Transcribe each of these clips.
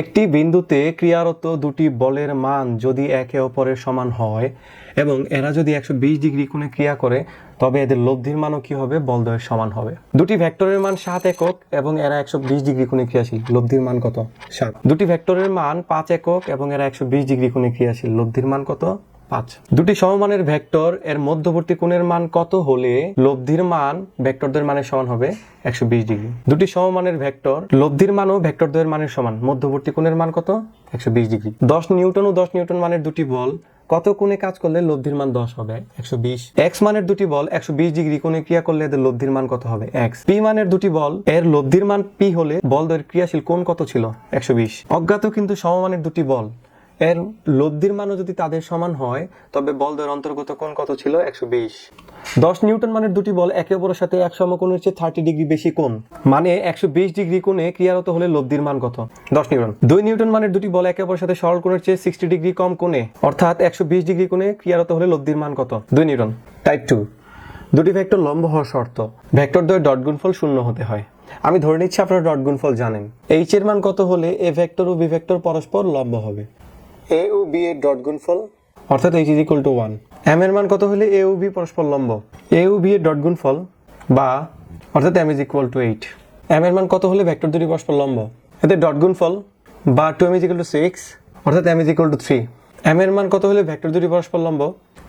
একটি বিন্দুতে ক্রিয়ারত দুটি বলের মান যদি একে অপরের সমান হয় এবং এরা যদি একশো বিশ ডিগ্রি কোণে ক্রিয়া করে, তবে এদের লব্ধির মানও কী হবে? বলদয়ের সমান হবে। দুটি ভেক্টরের মান সাত একক এবং এরা একশো বিশ ডিগ্রি কোণে ক্রিয়াশীল। লব্ধির মান কত? সাত। দুটি ভেক্টরের মান পাঁচ একক এবং এরা একশো বিশ ডিগ্রি কোণে ক্রিয়াশীল। লব্ধির মান কত? পাঁচ। দুটি সমমানের ভেক্টর, এর মধ্যবর্তী কোণের মান কত হলে লব্ধির মান ভেক্টরদের মানের সমান হবে একশো বিশ ডিগ্রি। দুটি সমমানের ভেক্টর, লব্ধির মানও ভেক্টরদের মানের সমান, মধ্যবর্তী কোণের মান কত? একশো বিশ ডিগ্রি। দশ নিউটন ও দশ নিউটন মানের দুটি বল, কত কোণে কাজ করলে লব্ধির মান দশ হবে? একশো বিশ। এক্স মানের দুটি বল একশো বিশ ডিগ্রি কোণে ক্রিয়া করলে এদের লব্ধির মান কত হবে? এক্স পি মানের দুটি বল, এর লব্ধির মান পি হলে বল দ্বয়ের ক্রিয়াশীল কোণ কত ছিল? একশো বিশ। অজ্ঞাত কিন্তু সমমানের দুটি বল এর লব্ধির মানও যদি তাদের সমান হয়, তবে বলদের অন্তর্গত কোণ কত ছিল? একশো বিশ। দশ নিউটন মানের দুটি বল একে অপরের সাথে এক সমকোণের চেয়ে থার্টি ডিগ্রি বেশি কোণ। মানে একশো বিশ ডিগ্রি কোণে ক্রিয়ারত হলে লব্ধির মান কত? দশ নিউটন। দুই নিউটন মানের দুটি বল একে অপরের সাথে সরল কোণের চেয়ে সিক্সটি ডিগ্রি কম কোণে, অর্থাৎ একশো বিশ ডিগ্রি কোণে ক্রিয়ারত হলে লব্ধির মান কত? দুই নিউটন। টাইপ টু দুটি ভেক্টর লম্ব হওয়ার শর্ত, ভেক্টর দ্বয়ের ডট গুণফল শূন্য হতে হয়। আমি ধরে নিচ্ছি আপনারা ডট গুণফল জানেন। এইচ এর মান কত হলে এ ভেক্টর ও বি ভেক্টর পরস্পর লম্ব হবে? এ ও বি এর ডট গুণফল অর্থাৎ H is equal to one M এর মান কত হলে এ ও বি পরস্পর লম্ব? এ ও বি এর ডট গুণফল বা অর্থাৎ M is equal to eight M এর মান কত হলে ভেক্টর দুটি পরস্পর লম্ব? এতে ডট গুণফল বা two M is equal to six অর্থাৎ M is equal to three M এর মান কত হলে ভেক্টর দুটি পরস্পর লম্ব?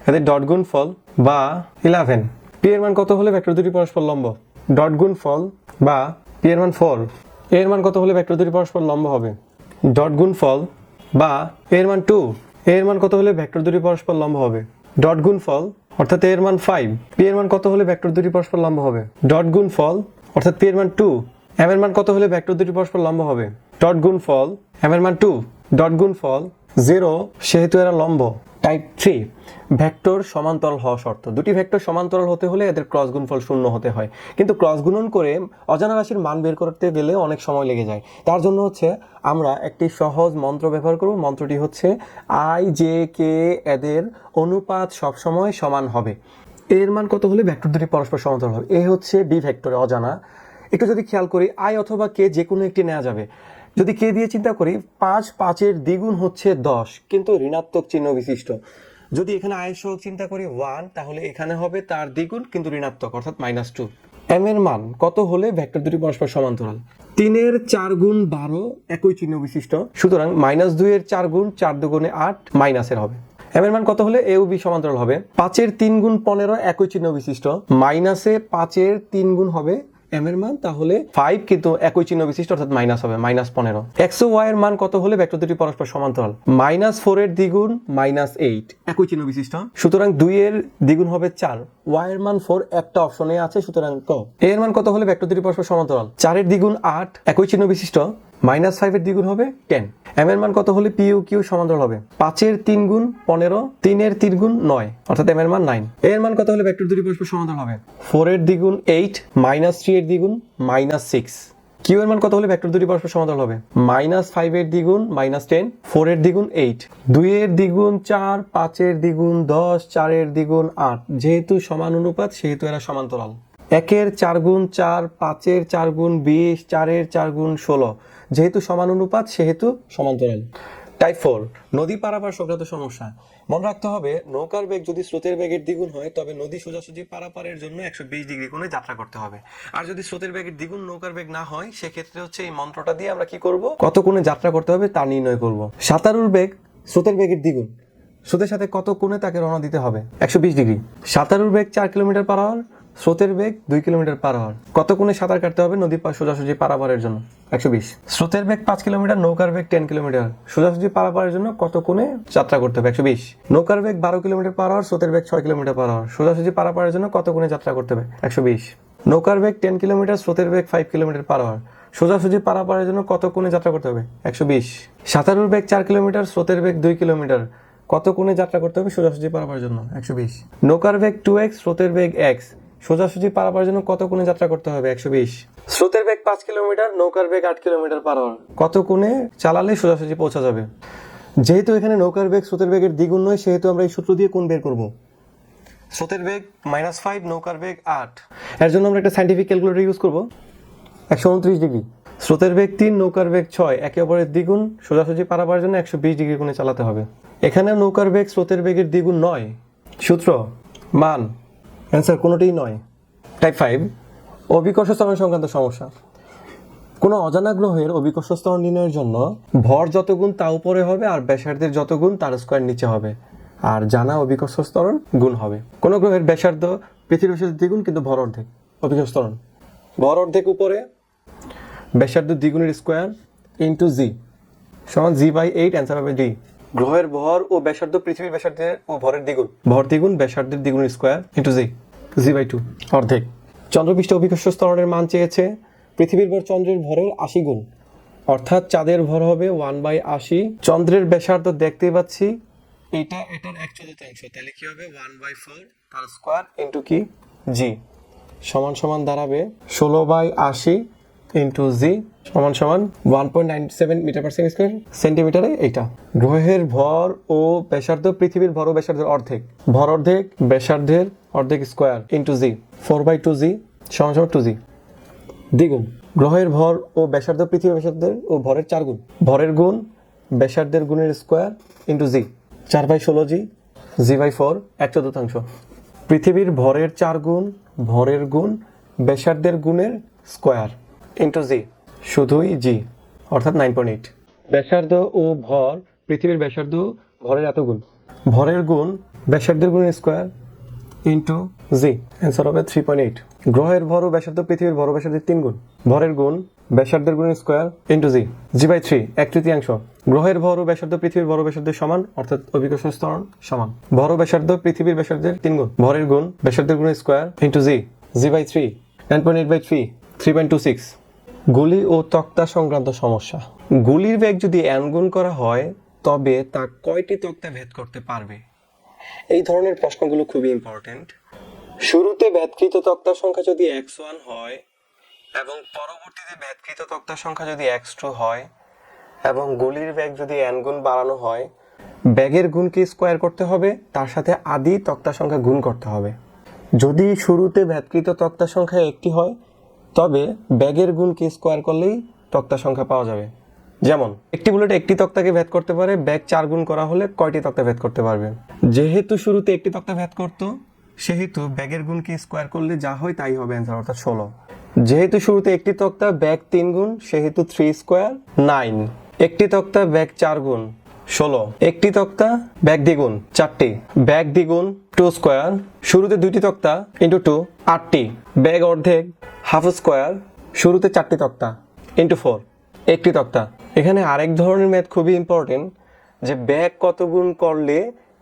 এতে ডট গুণফল বা ইলেভেন পি এর মান কত হলে ভেক্টর দুটি পরস্পর লম্ব? ডট গুণফল বা পি এর মান ফোর এর মান কত হলে ভেক্টর দুটি পরস্পর লম্ব হবে? ডট গুণফল বা এর মান টু এর মান কত হলে ভেক্টর দুটি পরস্পর লম্ব হবে? ডট গুণফল অর্থাৎ এর মান ফাইভ পি এর মান কত হলে ভেক্টর দুটি পরস্পর লম্ব হবে? ডট গুণফল অর্থাৎ পি এর মান টু এম এর মান কত হলে ভেক্টর দুটি পরস্পর লম্ব হবে? ডট গুণফল এম এর মান টু ডট গুণফল জিরো সেহেতু এরা লম্ব। টাইপ থ্রি ভেক্টর সমান্তরাল হওয়া শর্ত। দুটি ভেক্টর সমান্তরাল হতে হলে এদের ক্রস গুণফল শূন্য হতে হয়। কিন্তু ক্রস গুণন করে অজানা রাশির মান বের করতে গেলে অনেক সময় লেগে যায়। তার জন্য হচ্ছে আমরা একটি সহজ মন্ত্র ব্যবহার করব। মন্ত্রটি হচ্ছে আই জে কে এদের অনুপাত সবসময় সমান হবে। এর মান কত হলে ভেক্টর দুটি পরস্পর সমান্তরাল হবে? এ হচ্ছে বি ভেক্টরে অজানা। একটু যদি খেয়াল করি আই অথবা কে যে কোনো একটি নেওয়া যাবে। যদি কে দিয়ে চিন্তা করি, পাঁচ পাঁচের দ্বিগুণ হচ্ছে দশ, কিন্তু ঋণাত্মক চিহ্ন বিশিষ্ট। যদি এখানে আয়ের চিন্তা করি, ওয়ান, তাহলে এখানে হবে তার দ্বিগুণ, কিন্তু ঋণাত্মক, অর্থাৎ মাইনাস টু। এম এর মান কত হলে ভেক্টর দুটি পরস্পর সমান্তরাল? তিনের চার গুণ বারো, একই চিহ্ন বিশিষ্ট। সুতরাং মাইনাস দুইয়ের চার গুণ, চার দুগুণে আট, মাইনাসের হবে। এম এর মান কত হলে এ বি সমান্তরাল হবে? পাঁচের তিন গুণ পনেরো, একই চিহ্ন বিশিষ্ট। মাইনাসে পাঁচের তিন গুণ হবে এম এর মান তাহলে ফাইভ কিন্তু একই চিহ্ন বিশিষ্ট অর্থাৎ মাইনাস হবে মাইনাস পনেরো। এক্স ও ওয়াই এর মান কত হলে ভেক্টর দুটি পরস্পর সমান্তরাল? মাইনাস ফোর এর দ্বিগুণ মাইনাস এইট একই চিহ্ন বিশিষ্ট। সুতরাং দুই এর দ্বিগুণ হবে চার। ওয়াই এর মান ফোর একটা অপশনে আছে সুতরাং ক? এর মান কত হলে ভেক্টর দুটি পরস্পর সমান্তরাল? চারের দ্বিগুণ আট একই চিহ্ন বিশিষ্ট। মাইনাস ফাইভের দ্বিগুণ হবে টেন এম এর মান কত হলে পি ইউ কিউ সমান্তরাল হবে? পাঁচের তিন গুণ পনেরো তিনের তিন গুণ নয়, অর্থাৎ এম এর মান নাইন এর মান কত হলে ভেক্টর দুটি পরস্পর সমান্তরাল হবে? ফোর এর দ্বিগুণ এইট মাইনাস থ্রি এর দ্বিগুণ মাইনাস সিক্স কিউ এর মান কত হলে ভেক্টর দুটি পরস্পর সমান্তরাল হবে? মাইনাস ফাইভ এর দ্বিগুণ মাইনাস টেন ফোর এর দ্বিগুণ এইট দুই এর দ্বিগুণ চার পাঁচের দ্বিগুণ দশ চারের দ্বিগুণ আট। যেহেতু সমান অনুপাত, সেহেতু এরা সমান্তরাল। একের চার গুণ চার, পাঁচের চার গুণ বিশ, চারের চার গুণ ষোলো। যেহেতু সমান অনুপাত সেহেতু সমান্তরাল। টাইপ ফোর নদী পারাপার সংক্রান্ত সমস্যা। মনে রাখতে হবে, নৌকার বেগ যদি স্রোতের বেগের দ্বিগুণ হয়, তবে নদী সোজাসুজি পারাপারের জন্য একশো বিশ ডিগ্রি কোণে যাত্রা করতে হবে। আর যদি স্রোতের বেগের দ্বিগুণ নৌকার বেগ না হয়, সেক্ষেত্রে হচ্ছে এই মন্ত্রটা দিয়ে আমরা কি করব? কত কোণে যাত্রা করতে হবে তা নির্ণয় করব। সাঁতারুর বেগ স্রোতের বেগের দ্বিগুণ। স্রোতের সাথে কত কোণে তাকে রওনা দিতে হবে? একশো বিশ ডিগ্রি। সাঁতারুর বেগ চার কিলোমিটার পার আওয়ার স্রোতের বেগ দুই কিলোমিটার পার আওয়ার কত কোণে সাঁতার কাটতে হবে? নদী পা সোজাসুজি পারাপারের জন্য। একশো বিশ। স্রোতের বেগ পাঁচ কিলোমিটার, নৌকার বেগ টেন কিলোমিটার। সোজাসুজি পারাপারের জন্য কত কোণে যাত্রা করতে হবে? একশো বিশ। নৌকার বেগ বারো কিলোমিটার পার আওয়ার স্রোতের বেগ ছয় কিলোমিটার পার আওয়ার সোজাসুজি পারাপারের জন্য কত কোণে যাত্রা করতে হবে? একশো বিশ। নৌকার বেগ টেন কিলোমিটার, স্রোতের বেগ ফাইভ কিলোমিটার পার আওয়ার সোজাসুজি পারাপারের জন্য কত কোণে যাত্রা করতে হবে? একশো বিশ। সাঁতারুর বেগ চার কিলোমিটার, স্রোতের বেগ দুই কিলোমিটার। কত কোণে যাত্রা করতে হবে? সোজাসুজি পারাপারের জন্য। একশো বিশ। নৌকার বেগ টু এক্স স্রোতের বেগ এক্স সোজাসুজি পারাপার জন্য কত কোণে যাত্রা করতে হবে? একশো বিশ। স্রোতের বেগ পাঁচ কিলোমিটার নৌকার বেগ আট কিলোমিটার পার আওয়ার কত কোণে চালালে সোজাসুজি পৌঁছা যাবে? যেহেতু এখানে নৌকার বেগ স্রোতের বেগের দ্বিগুণ নয় সেহেতু আমরা এই সূত্র দিয়ে কোণ বের করব। স্রোতের বেগ মাইনাস ফাইভ নৌকার বেগ আট। এর জন্য আমরা একটা সাইন্টিফিক ক্যালকুলেটর ইউজ করব। একশো উনত্রিশ ডিগ্রি। স্রোতের বেগ তিন নৌকার বেগ ছয় একে অপরের দ্বিগুণ সোজাসুজি পারাবার জন্য একশো বিশ ডিগ্রি কোণে চালাতে হবে। এখানে নৌকার বেগ স্রোতের বেগের দ্বিগুণ নয়। সূত্র মান অ্যান্সার কোনোটিই নয়। টাইপ ফাইভ অভিকর্ষ স্তরণ সংক্রান্ত সমস্যা। কোনো অজানা গ্রহের অভিকর্ষ স্তরণ নির্ণয়ের জন্য ভর যত গুণ তা উপরে হবে আর ব্যাসার্ধের যত গুণ তার স্কোয়ার নিচে হবে। আর জানা অভিকর্ষ স্তরণ গুণ হবে। কোনো গ্রহের ব্যাসার্ধ পৃথিবীর দ্বিগুণ কিন্তু ভর অর্ধেক অভিকর্ষ স্তরণ। ভর অর্ধেক উপরে, ব্যাসার্ধ দ্বিগুণের স্কোয়ার ইন্টু জি সমান জি বাই এইট অ্যান্সার হবে ডি গ্রহের ভর ও ব্যাসার্ধ পৃথিবীর ব্যাসার্ধের ও ভরের দ্বিগুণ। ভর দ্বিগুণ, ব্যাসার্ধের দ্বিগুণ square into g g by two অর্ধেক। চন্দ্রপৃষ্ঠ অভিকর্ষ স্তরণের মান চেয়েছে পৃথিবীর ভর চন্দ্রের ভরের আশি গুণ। অর্থাৎ চাঁদের ভর হবে ওয়ান বাই আশি। চন্দ্রের ব্যাসার্ধ দেখতেই পাচ্ছি। এটা এটার এক চতুর্থাংশ তাহলে কি হবে? ওয়ান বাই ফোর তার স্কোয়ার ইন্টু কি? জি সমান সমান দাঁড়াবে ষোলো বাই আশি। ইন্টু জি সমান সমান one point nine seven metre per second square সেন্টিমিটারে এইটা। গ্রহের ভর ও ব্যাসার্ধ পৃথিবীর ভর ও ব্যাসার্ধের অর্ধেক। ভর অর্ধেক, ব্যাসার্ধের অর্ধেক square into g four by two g সমান সমান টু জি দ্বিগুণ। গ্রহের ভর ও ব্যাসার্ধ পৃথিবীর ব্যাসার্ধের ও ভরের চার গুণ। ভরের গুণ, ব্যাসার্ধের গুণের স্কোয়ার ইন্টু জি চার বাই ষোলো জি জি বাই ফোর এক চতুর্থাংশ। পৃথিবীর ভরের চার গুণ, ভরের গুণ, ব্যাসার্ধের গুণের স্কোয়ার ইন্টু জি শুধুই জি অর্থাৎ নাইন পয়েন্ট এইট ব্যাসার্ধ ও ভর পৃথিবীর ব্যাসার্ধ ভরের এত গুণ? ভরের গুণ ব্যাসার্ধের গুণের স্কোয়ার ইন্টু জি অ্যান্সার হবে থ্রি পয়েন্ট এইট গ্রহের ভর ও ব্যাসার্ধ পৃথিবীর ভর ব্যাসার্ধের তিন গুণ। ভরের গুণ ব্যাসার্ধের গুণের square into g g by three এক তৃতীয়াংশ। গ্রহের ভর ও ব্যাসার্ধ পৃথিবীর ভর ব্যাসার্ধের সমান অর্থাৎ অভিকর্ষ স্তরণ সমান। ভর ও ব্যাসার্ধ পৃথিবীর ব্যাসার্ধের তিন গুণ। ভরের গুণ ব্যাসার্ধের গুণ square into g g by three nine point eight by three three point two six গুলি ও তক্তা সংক্রান্ত সমস্যা। গুলির বেগ যদি গুণ করা হয়, তবে তা কয়টি তক্তা ভেদ করতে পারবে? এই ধরনের প্রশ্নগুলো খুবই ইম্পর্টেন্ট শুরুতে ভেদকৃত তক্তার সংখ্যা যদি এক্স ওয়ান হয়, এবং পরবর্তীতে ভেদকৃত তক্তার সংখ্যা যদি এক্স টু হয়, এবং গুলির ব্যাগ যদি গুণ বাড়ানো হয় ব্যাগের গুণকে স্কোয়ার করতে হবে, তার সাথে আদি তক্তার সংখ্যা গুণ করতে হবে। যদি শুরুতে ভেদকৃত তক্তার সংখ্যা একটি হয় তবে ব্যাগের গুণকে স্কোয়ার করলেই তক্তার সংখ্যা পাওয়া যাবে। যেমন, একটি বুলেট একটি তক্তাকে ভেদ করতে পারে, ব্যাগ চার গুণ করা হলে কয়টি তক্তা ভেদ করতে পারবে? যেহেতু শুরুতে একটি তক্তা ভেদ করত, সেহেতু ব্যাগের গুণকে স্কোয়ার করলে যা হয় তাই হবে অ্যান্সার অর্থাৎ ষোলো। যেহেতু শুরুতে একটি তক্তা ব্যাগ তিন গুণ, সেহেতু থ্রি স্কোয়ার নাইন একটি তক্তা ব্যাগ চার গুণ ষোলো। একটি তক্তা, ব্যাগ দ্বিগুণ, চারটি। ব্যাগ দ্বিগুণ, টু স্কোয়ার, শুরুতে দুইটি তক্তা, ইন্টু টু, আটটি। ব্যাগ অর্ধেক, হাফ স্কোয়ার, শুরুতে চারটি তক্তা, ইন্টু ফোর। একটি তক্তা। এখানে আরেক ধরনের ম্যাথ খুবই ইম্পর্টেন্ট যে ব্যাগ কত গুণ করলে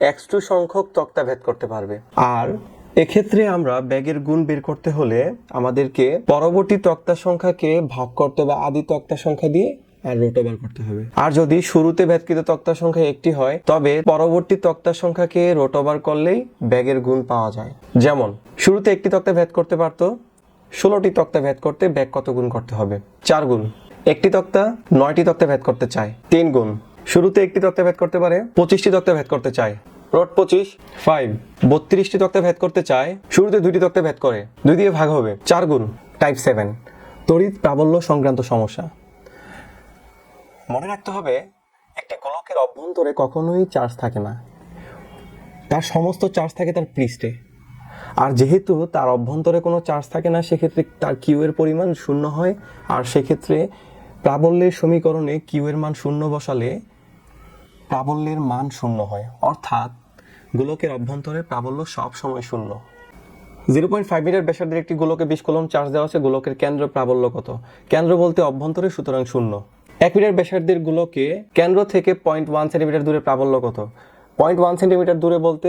এক্স টু সংখ্যক তক্তা ভেদ করতে পারবে। আর এক্ষেত্রে আমরা ব্যাগের গুণ বের করতে হলে আমাদেরকে পরবর্তী তক্তা সংখ্যাকে ভাগ করতে হবে আদি তক্তা সংখ্যা দিয়ে আর রোটোবার করতে হবে। আর যদি শুরুতে ভেদকৃত তক্তার সংখ্যা একটি হয়, তবে পরবর্তী তক্তার সংখ্যাকে রোটোবার করলেই ব্যাগের গুণ পাওয়া যায়। যেমন, শুরুতে একটি তক্তা ভেদ করতে পারতো, ষোলোটি তক্তা ভেদ করতে ব্যাগ কত গুণ করতে হবে? চার গুণ। একটি তক্তা নয়টি তক্তা ভেদ করতে চায়, তিন গুণ। শুরুতে একটি তক্তা ভেদ করতে পারে, পঁচিশটি তক্তা ভেদ করতে চায়। রোড পঁচিশ ফাইভ বত্রিশটি তক্তা ভেদ করতে চায়, শুরুতে দুইটি তক্তা ভেদ করে, দুই দিয়ে ভাগ হবে, চার গুণ। টাইপ সেভেন তড়িৎ প্রাবল্য সংক্রান্ত সমস্যা। মনে রাখতে হবে, একটি গোলকের অভ্যন্তরে কখনোই চার্জ থাকে না। তার সমস্ত চার্জ থাকে তার পৃষ্ঠে। আর যেহেতু তার অভ্যন্তরে কোনো চার্জ থাকে না, সেক্ষেত্রে তার কিউ এর পরিমাণ শূন্য হয়। আর সেক্ষেত্রে প্রাবল্যের সমীকরণে কিউ এর মান শূন্য বসালে প্রাবল্যের মান শূন্য হয়। অর্থাৎ গোলকের অভ্যন্তরে প্রাবল্য সব সময় শূন্য। জিরো পয়েন্ট ফাইভ মিটার ব্যাসার্ধের একটি গোলকে বিশ কলম চার্জ দেওয়া আছে গোলকের কেন্দ্র প্রাবল্য কত? কেন্দ্র বলতে অভ্যন্তরে সুতরাং শূন্য। মিটার ব্যাসার্ধের গোলকে কেন্দ্র থেকে পয়েন্ট ওয়ান সেন্টিমিটার দূরে প্রাবল্য কত? পয়েন্ট ওয়ান সেন্টিমিটার দূরে বলতে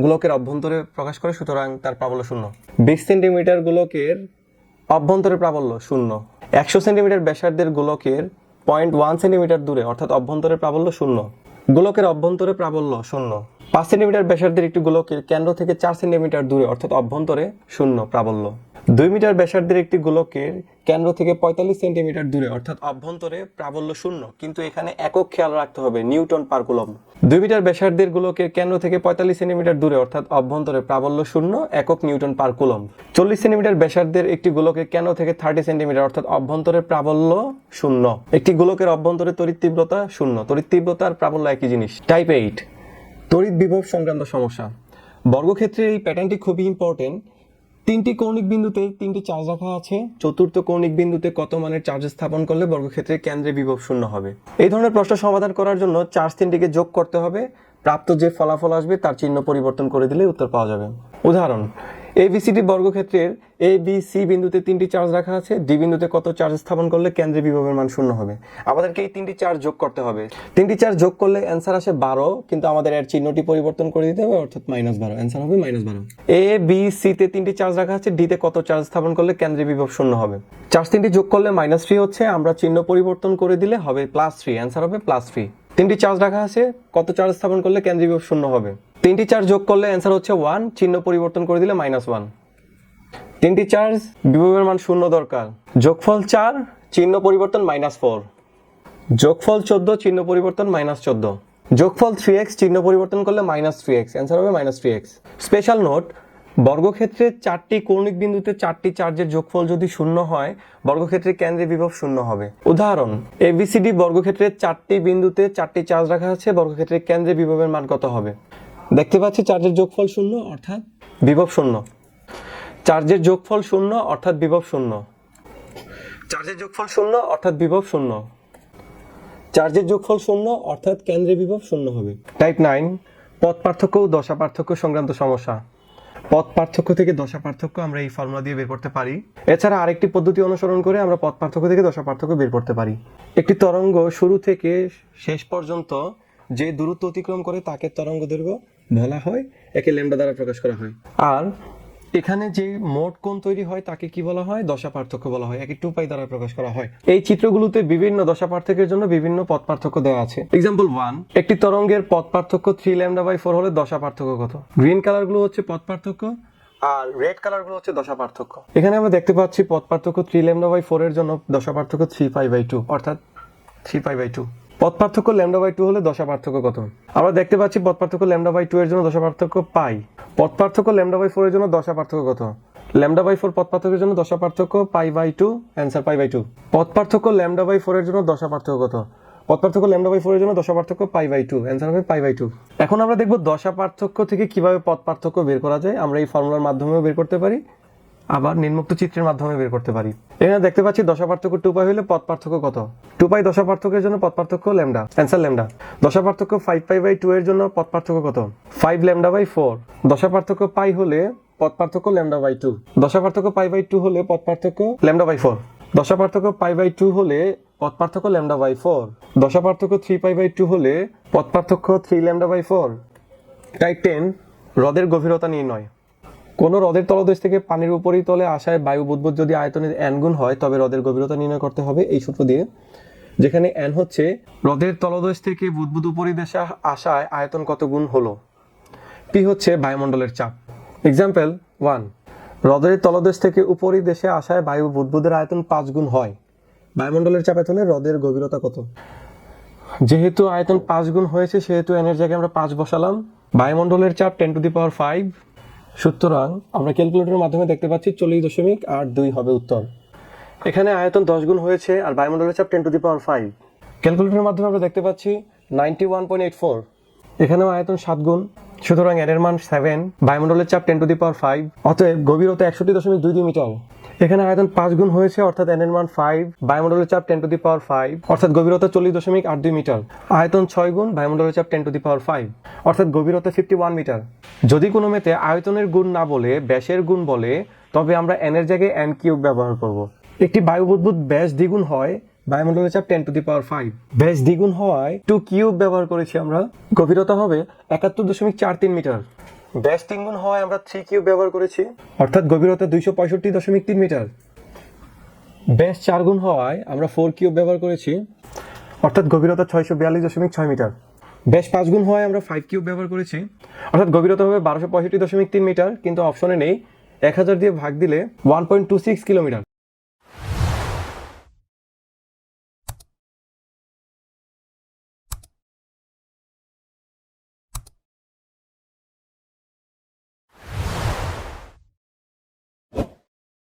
গোলকের অভ্যন্তরে প্রকাশ করে, সুতরাং তার প্রাবল্য শূন্য। বিশ সেন্টিমিটার গোলকের অভ্যন্তরে প্রাবল্য শূন্য। একশো সেন্টিমিটার ব্যাসার্ধের গোলকের পয়েন্ট ওয়ান সেন্টিমিটার দূরে, অর্থাৎ অভ্যন্তরে প্রাবল্য শূন্য। গোলকের অভ্যন্তরে প্রাবল্য শূন্য। পাঁচ সেন্টিমিটার ব্যাসার্ধের একটি গোলকের কেন্দ্র থেকে চার সেন্টিমিটার দূরে, অর্থাৎ অভ্যন্তরে শূন্য প্রাবল্য। দুই মিটার ব্যাসার্ধের একটি গোলকের কেন্দ্র থেকে পঁয়তাল্লিশ সেন্টিমিটার দূরে, অর্থাৎ অভ্যন্তরে প্রাবল্য শূন্য। কিন্তু এখানে একক খেয়াল রাখতে হবে নিউটন পার কুলম দুই মিটার ব্যাসার্ধের গোলকের কেন্দ্র থেকে পঁয়তাল্লিশ সেন্টিমিটার দূরে, অর্থাৎ অভ্যন্তরে প্রাবল্য শূন্য, একক নিউটন পার কুলম চল্লিশ সেন্টিমিটার ব্যাসার্ধের একটি গোলকের কেন্দ্র থেকে থার্টি সেন্টিমিটার, অর্থাৎ অভ্যন্তরে প্রাবল্য শূন্য। একটি গোলকের অভ্যন্তরে তড়িৎ তীব্রতা শূন্য। তড়িৎ তীব্রতা আর প্রাবল্য একই জিনিস। টাইপ এইট তড়িৎ বিভব সংক্রান্ত সমস্যা। বর্গক্ষেত্রের এই প্যাটার্নটি খুবই ইম্পর্টেন্ট তিনটি কৌণিক বিন্দুতে তিনটি চার্জ রাখা আছে। চতুর্থ কৌণিক বিন্দুতে কত মানের চার্জ স্থাপন করলে বর্গক্ষেত্রের কেন্দ্রে বিভব শূন্য হবে? এই ধরনের প্রশ্ন সমাধান করার জন্য চার্জ তিনটিকে যোগ করতে হবে। প্রাপ্ত যে ফলাফল আসবে তার চিহ্ন পরিবর্তন করে দিলে উত্তর পাওয়া যাবে। উদাহরণ এবিসিডি বর্গক্ষেত্রের এ বি সি বিন্দুতে তিনটি চার্জ রাখা আছে। ডি বিন্দুতে কত চার্জ স্থাপন করলে কেন্দ্রে বিভবের মান শূন্য হবে? আমাদেরকে এই তিনটি চার্জ যোগ করতে হবে। তিনটি চার্জ যোগ করলে অ্যান্সার আসে বারো, কিন্তু আমাদের এর চিহ্নটি পরিবর্তন করে দিতে হবে, অর্থাৎ মাইনাস বারো। অ্যান্সার হবে মাইনাস বারো। এ বি সি তে তিনটি চার্জ রাখা আছে। ডি তে কত চার্জ স্থাপন করলে কেন্দ্রে বিভব শূন্য হবে? চার্জ তিনটি যোগ করলে মাইনাস থ্রি হচ্ছে, আমরা চিহ্ন পরিবর্তন করে দিলে হবে প্লাস থ্রি অ্যান্সার হবে প্লাস থ্রি তিনটি চার্জ রাখা আছে, কত চার্জ স্থাপন করলে কেন্দ্রে বিভব শূন্য হবে? তিনটি চার্জ যোগ করলে অ্যান্সার হচ্ছে ওয়ান চিহ্ন পরিবর্তন করে দিলে মাইনাস ওয়ান তিনটি চার্জ বিভবের মান শূন্য দরকার। যোগফল চার, চিহ্ন পরিবর্তন মাইনাস ফোর যোগফল চোদ্দ, চিহ্ন পরিবর্তন মাইনাস চোদ্দ. যোগফল থ্রি এক্স চিহ্ন পরিবর্তন করলে মাইনাস থ্রি এক্স অ্যান্সার হবে minus three x special note বর্গক্ষেত্রে চারটি কৌণিক বিন্দুতে চারটি চার্জের যোগফল যদি শূন্য হয় বর্গক্ষেত্রে কেন্দ্রে বিভব শূন্য হবে। উদাহরণ এবিসিডি বর্গক্ষেত্রের চারটি বিন্দুতে চারটি চার্জ রাখা আছে বর্গক্ষেত্রে কেন্দ্রে বিভবের মান কত হবে? দেখতে পাচ্ছি চার্জের যোগফল শূন্য, অর্থাৎ বিভব শূন্য। চার্জের যোগফল শূন্য, অর্থাৎ বিভব শূন্য। চার্জের যোগফল শূন্য, অর্থাৎ বিভব শূন্য। চার্জের যোগফল শূন্য, অর্থাৎ কেন্দ্রে বিভব শূন্য হবে। টাইপ নাইন পথ পার্থক্য ও দশা পার্থক্য সংক্রান্ত সমস্যা। পথ পার্থক্য থেকে দশা পার্থক্য আমরা এই ফর্মুলা দিয়ে বের করতে পারি। এছাড়া আরেকটি পদ্ধতি অনুসরণ করে আমরা পথ পার্থক্য থেকে দশা পার্থক্য বের করতে পারি। একটি তরঙ্গ শুরু থেকে শেষ পর্যন্ত যে দূরত্ব অতিক্রম করে তাকে তরঙ্গ দৈর্ঘ্য বলা হয়, একে ল্যাম্ডা দ্বারা প্রকাশ করা হয়। আর এখানে যে মোট কোণ তৈরি হয়, তাকে কি বলা হয়? দশা পার্থক্য বলা হয়। একে টু পাই দ্বারা প্রকাশ করা হয়। এই চিত্রগুলোতে বিভিন্ন দশা পার্থক্যের জন্য বিভিন্ন পথ পার্থক্য দেওয়া আছে। এক্সাম্পল ওয়ান একটি তরঙ্গের পথ পার্থক্য থ্রি ল্যামডা বাই ফোর হলে দশা পার্থক্য কত? গ্রিন কালারগুলো হচ্ছে পথ পার্থক্য, আর রেড কালারগুলো হচ্ছে দশা পার্থক্য। এখানে আমরা দেখতে পাচ্ছি পথ পার্থক্য থ্রি ল্যামডা বাই ফোর এর জন্য দশা পার্থক্য থ্রি পাই বাই টু অর্থাৎ থ্রি পাই বাই টু পথ পার্থক্য ল্যামডা বাই টু হলে দশা পার্থক্য কত? আমরা দেখতে পাচ্ছি পথ পার্থক্য ল্যামডা বাই টু এর জন্য দশা পার্থক্য পাই। পথ পার্থক্য ল্যামডা বাই ফোর এর জন্য দশা পার্থক্য কত? ল্যামডা বাই ফোর পথ পার্থক্যের জন্য দশা পার্থক্য pi by two, answer pi by two. পথ পার্থক্য ল্যামডা বাই ফোর এর জন্য দশা পার্থক্য কত? পথ পার্থক্য ল্যামডা বাই ফোর এর জন্য দশা পার্থক্য পাই বাই টু, অ্যান্সার হবে পাই বাই টু। এখন আমরা দেখব দশা পার্থক্য থেকে কীভাবে পথ পার্থক্য বের করা যায়, আমরা এই ফর্মুলার মাধ্যমেও বের করতে পারি। আবার নিম্নোক্ত চিত্রের মাধ্যমে বের করতে পারি। এখানে দেখতে পাচ্ছি দশা পার্থক্য টু পাই হলে পথ পার্থক্য কত? টু পাই দশা পার্থক্যের জন্য পথ পার্থক্য ল্যামডা। Answer lambda. দশা পার্থক্য ফাইভ পাই বাই টু এর জন্য পথ পার্থক্য কত? Five lambda by four. দশা পার্থক্য পাই হলে পথ পার্থক্য ল্যামডা বাই টু। দশা পার্থক্য পাই বাই টু হলে পথ পার্থক্য ল্যামডা বাই ফোর। দশা পার্থক্য পাই বাই টু হলে পথ পার্থক্য ল্যামডা বাই ফোর। দশা পার্থক্য থ্রি পাই বাই টু হলে পথ পার্থক্য three lambda by four. Type ten, হ্রদের গভীরতা নির্ণয়। কোন হ্রদের তলদেশ থেকে পানির উপরই তলে আসায় বায়ু বুদবুদ যদি আয়তনের গুণ হয়, তবে হ্রদের গভীরতা নির্ণয় করতে হবে এই সূত্র দিয়ে, যেখানে অ্যান হচ্ছে হ্রদের তলদেশ থেকে বুদবুদ উপরিদেশে আসায় আয়তন কত গুণ হলো? পি হচ্ছে বায়ুমণ্ডলের চাপ। এক্সাম্পল ওয়ান হ্রদের তলদেশ থেকে উপরি দেশে আসায় বায়ু বুদবুদের আয়তন পাঁচ গুণ হয়। বায়ুমণ্ডলের চাপে হলে হ্রদের গভীরতা কত? যেহেতু আয়তন পাঁচ গুণ হয়েছে, সেহেতু এনের জায়গায় আমরা পাঁচ বসালাম। বায়ুমণ্ডলের চাপ ten to the power five সুতরাং আমরা ক্যালকুলেটরের মাধ্যমে দেখতে পাচ্ছি চল্লিশ দশমিক আট দুই হবে উত্তর। এখানে আয়তন দশ গুণ হয়েছে আর বায়ুমণ্ডলের চাপ ten to the power five ক্যালকুলেটরের মাধ্যমে আমরা দেখতে পাচ্ছি ninety one point eight four এখানেও আয়তন সাত গুণ। সুতরাং এর মান সেভেন বায়ুমণ্ডলের চাপ ten to the power five অতএব গভীরতা একষট্টি দশমিক দুই দুই মিটার। এখানে আয়তন পাঁচ গুণ হয়েছে, অর্থাৎ এন এর মান ফাইভ বায়ুমণ্ডলের চাপ ten to the power five অর্থাৎ গভীরতা চল্লিশ দশমিক আট দুই মিটার। আয়তন ছয় গুণ, বায়ুমণ্ডলের চাপ ten to the power five অর্থাৎ গভীরতা ফিফটি ওয়ান মিটার। যদি কোনো মেতে আয়তনের গুণ না বলে, ব্যাসের গুণ বলে, তবে আমরা এন এর জায়গায় এন কিউব ব্যবহার করব। একটি বায়ু ব্যাস দ্বিগুণ হয়, বায়ুমণ্ডলের চাপ ten to the power five ব্যাস দ্বিগুণ হওয়ায় টু কিউব ব্যবহার করেছি আমরা। গভীরতা হবে একাত্তর দশমিক চার তিন মিটার। ব্যাস তিন গুণ হওয়ায় আমরা থ্রি কিউব ব্যবহার করেছি। অর্থাৎ গভীরতা দুইশো পঁয়ষট্টি দশমিক তিন মিটার। ব্যাস চার গুণ হওয়ায় আমরা ফোর কিউব ব্যবহার করেছি। অর্থাৎ গভীরতা ছয়শো বিয়াল্লিশ দশমিক ছয় মিটার। ব্যাস পাঁচ গুণ হওয়ায় আমরা ফাইভ কিউব ব্যবহার করেছি। অর্থাৎ গভীরতা হবে বারোশো পঁয়ষট্টি দশমিক তিন মিটার, কিন্তু অপশনে নেই। এক হাজার দিয়ে ভাগ দিলে one point two six kilometre.